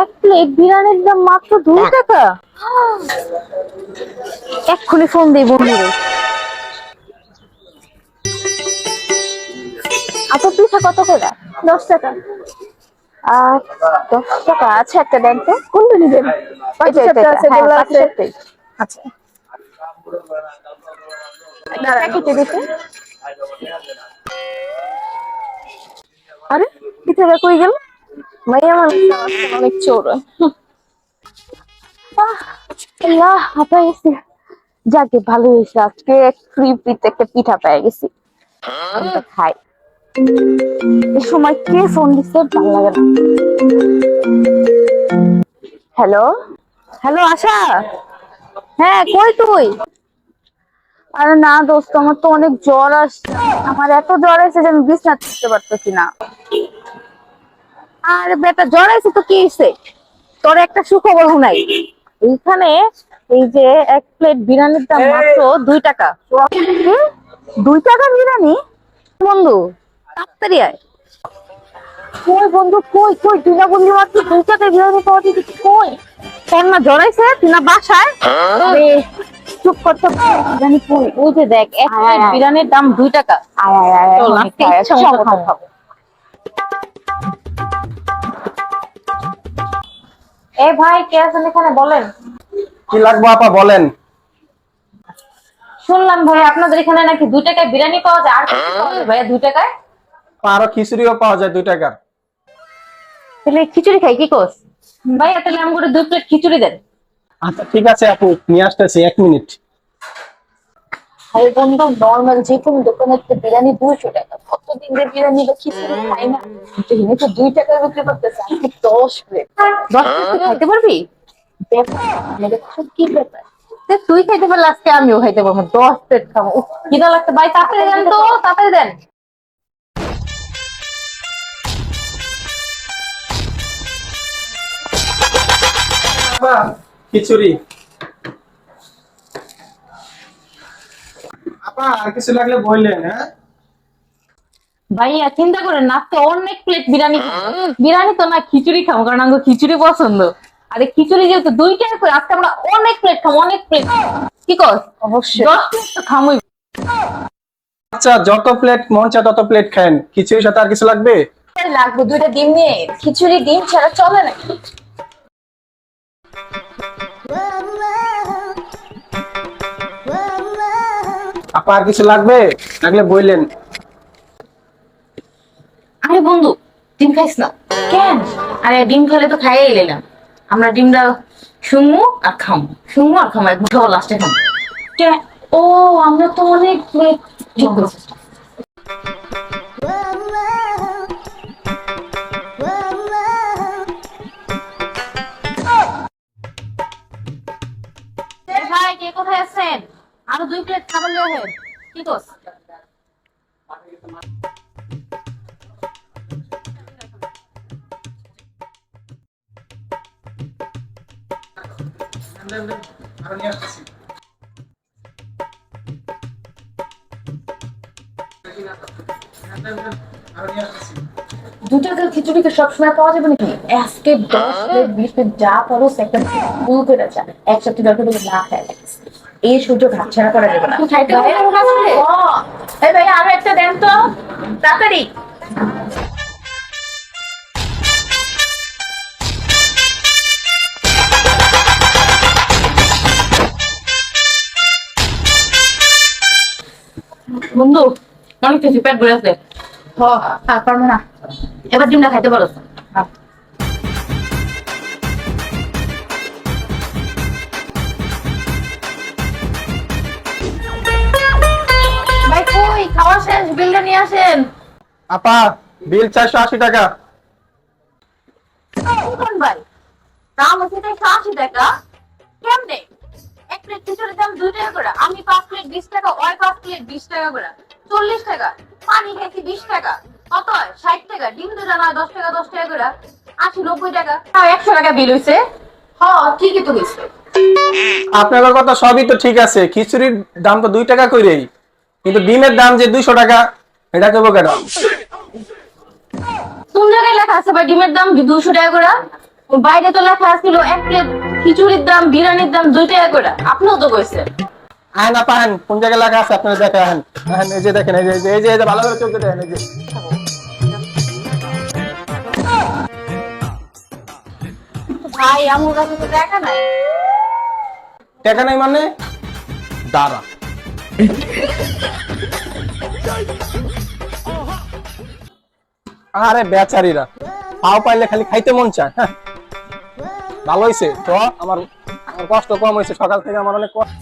এক প্লেট বিরিয়ানির দাম মাত্র দুই টাকা? এক্ষুনি ফোন দিই বন্ধুরে। আপু পিঠা কত করে? দশ টাকা। আর দশ টাকা আচ্ছা একটা দেন তো। কোনটা নিবেন? আছে। আচ্ছা। আরে কই গেল মাইয়া মানুষ অনেক চোর যাকে ভালো হয়েছে আজকে একটা পিঠা পেয়ে গেছি খাই এই সময় কে ফোন দিচ্ছে ভালো লাগে না হ্যালো হ্যালো আশা হ্যাঁ কই তুই আরে না দোস্ত আমার তো অনেক জ্বর আসছে। আমার এত জ্বর আছে যে আমি বিছনা করতে পারতেছি না। আরে বেটা জ্বর আছে তো কি হয়েছে? তোর একটা সুখবর নাই। এইখানে এই যে এক প্লেট বিরিয়ানির দাম মাত্র দুই টাকা? দুই টাকা বিরিয়ানি? বন্ধু তাড়াতাড়ি আয়। কই বন্ধু কই কই? তুই না বললি মাত্র দুই টাকা বিরিয়ানি পাওয়া কই? তোর না জ্বরাইছে তুই না বাসায়? আরে চুপ করতে বিরিয়ানি কই ওই যে দেখ এক প্লেট বিরিয়ানির দাম দুই টাকা। আয় আয় আয় চল আজকে ইচ্ছা মতো খাব। এ ভাই কে আছেন এখানে? বলেন। কি লাগবে আপা বলেন। শুনলাম ভাই আপনাদের এখানে নাকি দুই টাকায় বিরিয়ানি পাওয়া যায়? আর কি পাওয়া যায় ভাইয়া দুই টাকায়? আরও খিচুড়িও পাওয়া যায় দুই টাকার। তাহলে খিচুড়ি খাই কি কোস? ভাইয়া তাহলে আমি করে দুই প্লেট খিচুড়ি দেন। আচ্ছা ঠিক আছে আপু নিয়ে আসতেছি এক মিনিট। ভাই বন্ধু নর্মাল যে কোনো তো বিরিয়ানি দুইশো টাকা। কতদিন ধরে বিরিয়ানি বা খিচুড়ি খাই না। তো দুই টাকায় বিক্রি করতেছে দশ প্লেট দশ প্লেট তুই খাইতে পারবি? ব্যাপার মানে কি ব্যাপার। তুই খাইতে পারলে আজকে আমিও খাইতে পারব দশ প্লেট খাব। খিদা লাগছে। ভাই তাড়াতাড়ি দেন তো তাড়াতাড়ি দেন। খিচুড়ি। আপা আর কিছু লাগলে বললেন হ্যাঁ? ভাইয়া চিন্তা করেন না আজকে অনেক প্লেট বিরিয়ানি। বিরিয়ানি তো না খিচুড়ি খাব কারণ আমার খিচুড়ি পছন্দ। আরে খিচুড়ি যেহেতু দুইটা করে আজকে আমরা অনেক প্লেট খাব অনেক প্লেট কি কর অবশ্যই। দশ প্লেট তো খামোই। আচ্ছা যত প্লেট মন চায় তত প্লেট খান খিচুড়ির সাথে আর কিছু লাগবে? লাগবে দুইটা ডিম নিয়ে। খিচুড়ি ডিম ছাড়া চলে না। আপা কিছু লাগবে? লাগলে বললেন আরে বন্ধু ডিম খাইস না? কেন? আরে ডিম খেলে তো খাইয়ে এলাম আমরা ডিমটা শুনব আর খামো। শুনব আর খামো এক মুঠো লাস্টে খামো। কে- ও আমরা তো অনেক ঠিক করেছিস এ ভাই কে কোথায় আছেন? আরও দুই প্লেট খাবার লিয়ে আহেন কি করছ আরও নিয়ে আসতেছি। আরও নিয়ে আসতেছি। দু টাকার খিচুড়ি কি সবসময় পাওয়া যাবে নাকি দশ প্লেট, বিশ যা একসাথে দরকার না খায় এই সুযোগ হাতছাড়া করা যাবে না। আসলে? এই ভাই আরও একটা দেন তো। তাড়াতাড়ি। বন্ধু অনেক কিছু পেট ভরে আছে। হ। আর পারব না। এবার ডিমটা খাইতে পারো খাওয়া শেষ বিলটা নিয়ে আসেন। আপা বিল চারশো আশি টাকা। কোন ভাই দাম হচ্ছে একশো আশি টাকা। কেমনে? এক প্লেট খিচুড়ির দাম দুই টাকা করে আমি পাঁচ প্লেট বিশ টাকা ওই পাঁচ প্লেট বিশ টাকা করে। চল্লিশ টাকা পানি খেয়েছি বিশ টাকা। কত হয়? ষাট টাকা ডিম দুটা দশ টাকা দশ টাকা করে। আশি নব্বই টাকা। তাও একশো টাকা বিল হয়েছে হ ঠিকই তো হয়েছে আপনাদের কথা সবই তো ঠিক আছে খিচুড়ির দাম তো দুই টাকা করেই কিন্তু ডিমের দাম যে দুইশো টাকা এটা কেবো কেন কোন জায়গায় লেখা আছে ভাই? ডিমের দাম দুশো টাকা করে? বাইরে তো লেখা ছিল এক প্লেট খিচুড়ির দাম বিরিয়ানির দাম দুই টাকা করে। আপনিও তো কইছেন। আহেন আপা আহেন কোন জায়গায় লেখা আছে আপনারা দেখে আহেন। আহেন এই যে দেখেন এই যে এই যে ভালো করে চোখ দেখেন এই যে। ভাই আমার কাছে তো দেখা নাই। টাকা নাই মানে? দাঁড়া। আরে বেচারিরা। পাও পাইলে খালি খাইতে মন চায় হ্যাঁ। ভালো হয়েছে তো, আমার কষ্ট কম হয়েছে সকাল থেকে আমার অনেক কষ্ট।